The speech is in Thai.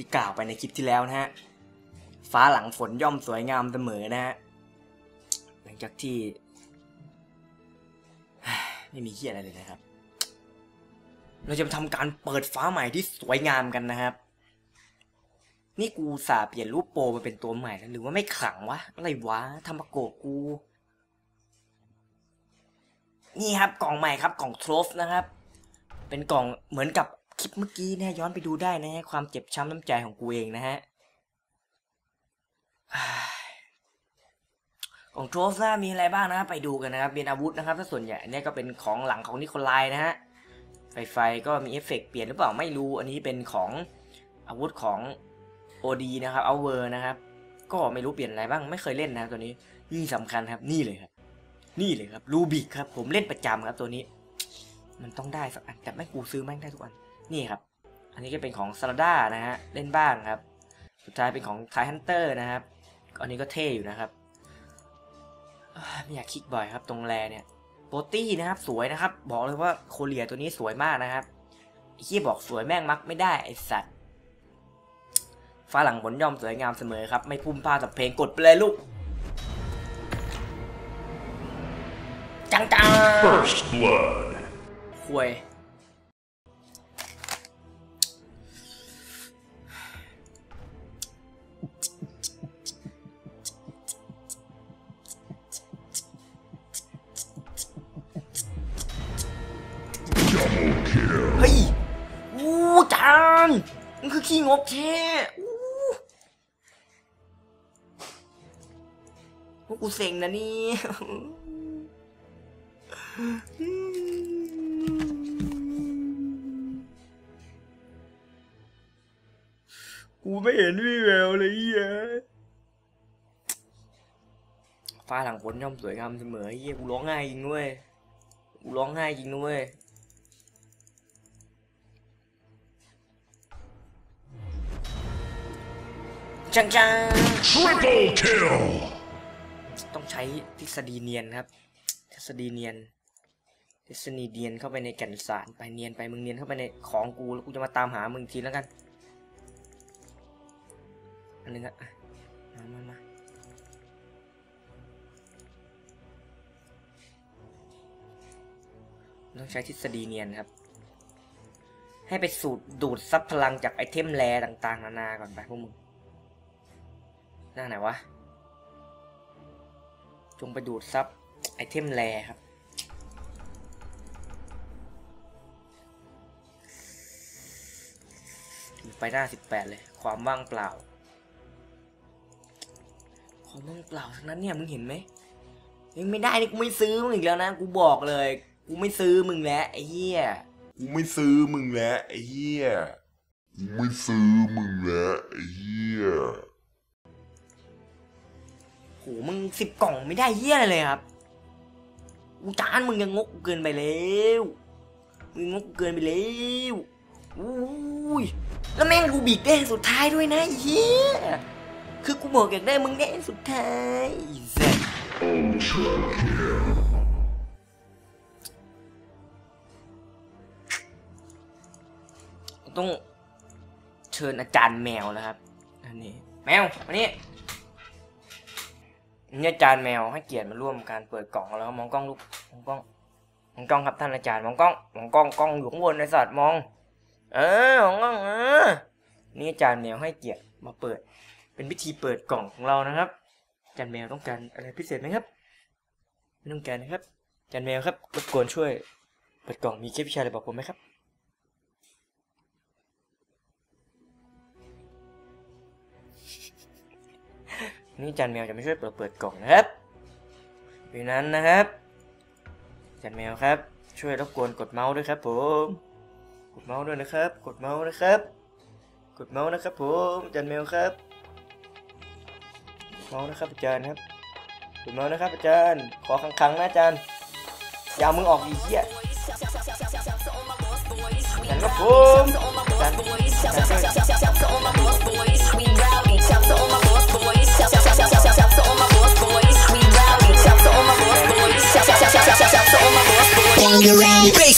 ที่กล่าวไปในคลิปที่แล้วนะฮะ ฟ้าหลังฝนย่อมสวยงามเสมอนะฮะ หลังจากที่ ไม่มีเฮียอะไรเลยนะครับ เราจะมาทำการเปิดฟ้าใหม่ที่สวยงามกันนะครับ นี่กูสาเปลี่ยนรูปโปรมาเป็นตัวใหม่แล้วหรือว่าไม่ขังวะ อะไรวะทำมาโกกู นี่ครับกล่องใหม่ครับกล่องทรฟนะครับ เป็นกล่องเหมือนกับ คลิปเมื่อกี้นะย้อนไปดูได้นะฮะความเจ็บช้ำน้ำใจของกูเองนะฮะของโทรฟนะมีอะไรบ้างนะครับไปดูกันนะครับเป็นอาวุธนะครับถ้าส่วนใหญ่อันนี้ก็เป็นของหลังของนิโคลายนะฮะไฟไฟก็มีเอฟเฟกต์เปลี่ยนหรือเปล่าไม่รู้ อันนี้เป็นของอาวุธของโอดีนะครับเอาเวอร์นะครับ ก็ไม่รู้เปลี่ยนอะไรบ้างไม่เคยเล่นนะตัวนี้นี่สำคัญครับนี่เลยครับ นี่เลยครับรูบิกครับผมเล่นประจำครับตัวนี้ มันต้องได้สักอันแต่ไม่กูซื้อแม่งได้ทุกอัน นี่ครับ อันนี้ก็เป็นของซาลาด้านะฮะ เล่นบ้างครับ สุดท้ายเป็นของไทฮันเตอร์นะครับ อันนี้ก็เท่อยู่นะครับอ่าไม่อยากคลิกบ่อยครับตรงแรเนี่ยโปตี้นะครับ สวยนะครับ บอกเลยว่าโคเรียตัวนี้สวยมากนะครับไอ้ที่บอกสวยแม่งมักไม่ได้ไอสัตว์ฟ้าหลังบนย่อมสวยงามเสมอครับ ไม่พุ่มพลาดกับเพลงกดไปเลยลูก จังจัง First blood. ควย มันคือขี้งกแท้อู้พวกกูเซ็งนะนี่กูไม่เห็นวี่แววเลยเฮียฟ้าหลังฝนย่อมสวยงามเสมอเฮียกูร้องไห้จริงด้วยกูร้องไห้จริงด้วย จังจัง Triple kill. ต้องใช้ทฤษฎีเนียนครับ ทฤษฎีเนียน ทฤษฎีเนียนเข้าไปในแก่นสารไปเนียนไปมึงเนียนเข้าไปในของกูแล้วกูจะมาตามหามึงอีกทีแล้วกัน อันนึงอะมามามาต้องใช้ทฤษฎีเนียนครับ ให้ไปสูดดูดซับพลังจากไอเทมแรต่างๆ นานาก่อนไปพวกมึง หน้าไหนวะ จงไปดูดซับไอเทมแรครับ ไปหน้าสิบแปดเลย ความว่างเปล่า ความว่างเปล่าทั้งนั้นเนี่ย มึงเห็นไหมยังไม่ได้นี่กูไม่ซื้อมึงอีกแล้วนะ กูบอกเลย กูไม่ซื้อมึงแล้วไอ้เหี้ย กูไม่ซื้อมึงแล้วไอ้เหี้ย กูไม่ซื้อมึงแล้วไอ้เหี้ย โหมึงสิบกล่องไม่ได้เหี้ยอะไรเลยครับกูจานมึงยังงกเกินไปแล้วมึงงกเกินไปแล้วอุ้ยแล้วแม่งกูบีกได้สุดท้ายด้วยนะเหี้ยคือกูบอกอยากได้มึงได้สุดท้ายไอ้เซ็ต้องเชิญอาจารย์แมวแล้วครับอันนี้แมวมานี่ นี่อาจารย์แมวให้เกียรติมาร่วมการเปิดกล่องแล้วครับมองกล้องลูกมองกล้องมองกล้องครับท่านอาจารย์มองกล้องมองกล้องกล้องอยู่ข้างบนไอ้สัตว์มอง เออมองกล้องเออนี่อาจารย์แมวให้เกียรติมาเปิด เป็นพิธีเปิดกล่องของเรานะครับอาจารย์แมวต้องการอะไรพิเศษไหมครับไม่ต้องการนะครับอาจารย์แมวครับรบกวนช่วยเปิดกล่องมีเคล็ดวิชาอะไรบอกผมไหมครับ นี่จารย์แมวจะไม่ช่วยเปิดเปิดกล่องนะครับเพรานั้นนะครับจารย์แมวครับ ช่วยรบกวนกดเมาส์ด้วยครับ ผม กดเมาส์ด้วยนะครับ กดเมาส์นะครับ กดเมาส์นะครับ ผมจารย์แมวครับเมาส์นะครับอาจารย์ครับกดเมาส์นะครับอาจารย์ ขอครั้งๆนะอาจารย์อย่ามือออกดีเหี้ยจารย์ครับผมจารย์อาจา รย์ช่